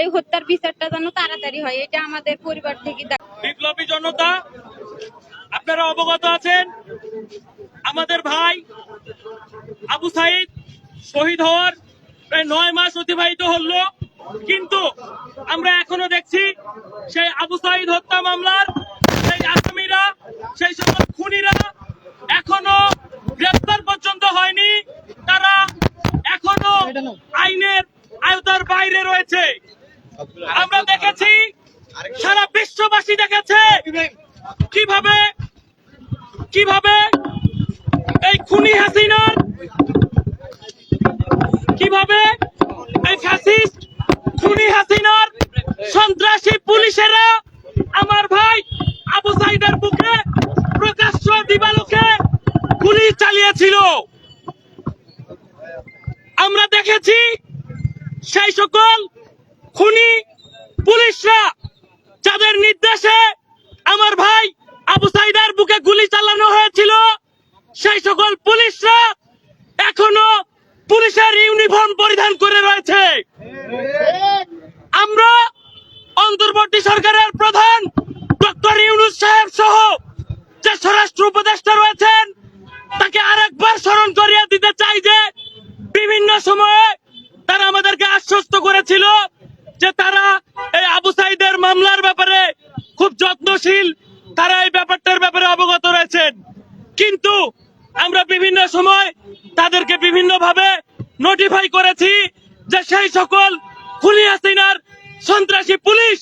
এই হত্যার বিচারটা যেন তাড়াতাড়ি হয়, এটা আমাদের পরিবার থেকে বিপ্লবী জনতা, আপনারা অবগত আছেন? আমাদের ভাই আবু সাইদ শহীদ হওয়ার প্রায় নয় মাস অতিবাহিত হলো, কিন্তু আমরা এখনও দেখছি সেই আবু সাইদ হত্যা মামলার সেই আসামিরা সেই সকল খুনিরা এখনও গ্রেফতার পর্যন্ত হয়নি তারা এখনও আইনের আয়তার বাইরে রয়েছে আমরা দেখেছি, সারা বিশ্ববাসী দেখেছে কীভাবে কীভাবে এই খুনি হাসিনার, কীভাবে এই ফ্যাসিস্ট খুনি হাসিনার সন্ত্রাসী পুলিশেরা আমার ভাই আবু সাইদের বুকে প্রকাশ্য দিবালোকে গুলি চালিয়েছিল। আমরা দেখেছি সেই সকল খুনি পুলিশরা যাদের নির্দেশে আমার ভাই আবু সাইদার বুকে গুলি চালানো হয়েছিল সেই সকল পুলিশরা এখনও পুলিশের ইউনিফর্ম পরিধান করে রয়েছে। আমরা অন্তর্বর্তী সরকারের প্রধান ডক্টর ইউনুস সাহেব সহ যে স্বরাষ্ট্র উপদেষ্টা রয়েছেন, তাকে আরেকবার স্মরণ করিয়ে দিতে চাই যে বিভিন্ন সময়ে তারা আমাদেরকে আশ্বস্ত করেছিল যে তারা এই আবু সাইদের মামলার ব্যাপারে খুব যত্নশীল, তারা এই ব্যাপারটার ব্যাপারে অবগত রয়েছেন। কিন্তু আমরা বিভিন্ন সময় তাদেরকে বিভিন্ন ভাবে নোটিফাই করেছি যে সেই সকল খুনি হাসিনার সন্ত্রাসী পুলিশ,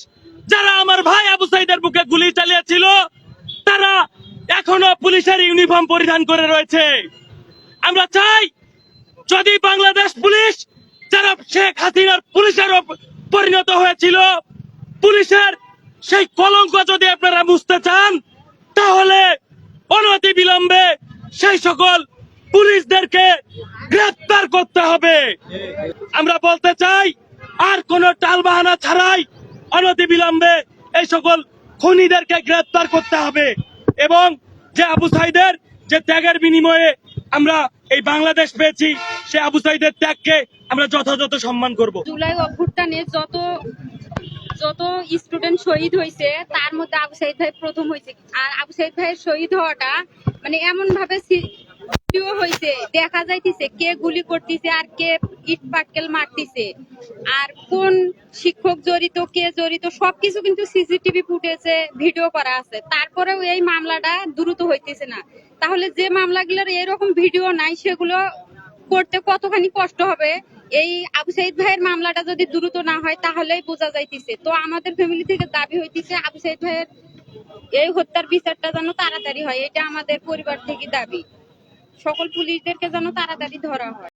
যারা আমার ভাই আবু সাইদের বুকে গুলি চালিয়েছিল, তারা এখনও পুলিশের ইউনিফর্ম পরিধান করে রয়েছে। আমরা চাই যদি বাংলাদেশ পুলিশ, যারা শেখ হাসিনার পুলিশের পরিণত হয়েছিল, পুলিশের সেই কলঙ্ক যদি আপনারা বুঝতে চান, তাহলে অনতি বিলম্বে সেই সকল পুলিশদেরকে গ্রেফতার করতে হবে। আমরা বলতে চাই, আর কোন টালবাহানা ছাড়াই অনতি বিলম্বে এই সকল খুনিদেরকে গ্রেফতার করতে হবে। এবং যে আবু সাইদের যে ত্যাগের বিনিময়ে আমরা এই বাংলাদেশ পেয়েছি, সে আবু সাইদের ত্যাগকে আমরা যথাযথ সম্মান করব। জুলাই অভ্যুত্থানে যত যত স্টুডেন্ট শহীদ হয়েছে, তার মধ্যে আবু সাইদ ভাই প্রথম হয়েছে। আর আবু সাইদ ভাইয়ের শহীদ হওয়াটা মানে এমন ভাবে ভিডিও হয়েছে দেখা যাইতেছে কে গুলি করতেছে আর কে ইট পাটকেল মারতেছে। আর কোন শিক্ষক জড়িত, কে জড়িত, সবকিছু কিন্তু সিসিটিভি ফুটেজে ভিডিও করা আছে। তারপরেও এই মামলাটা দ্রুত হইতেছে না। তাহলে যে মামলাগুলোর এরকম ভিডিও নাই, সেগুলো করতে কতখানি কষ্ট হবে? এই আবু সাইদ ভাইয়ের মামলাটা যদি দ্রুত না হয়, তাহলেই বোঝা যাইতেছে। তো আমাদের ফ্যামিলি থেকে দাবি হইতেছে, আবু সাইদ ভাইয়ের এই হত্যার বিচারটা যেন তাড়াতাড়ি হয়, এটা আমাদের পরিবার থেকে দাবি। সকল পুলিশদেরকে যেন তাড়াতাড়ি ধরা হয়।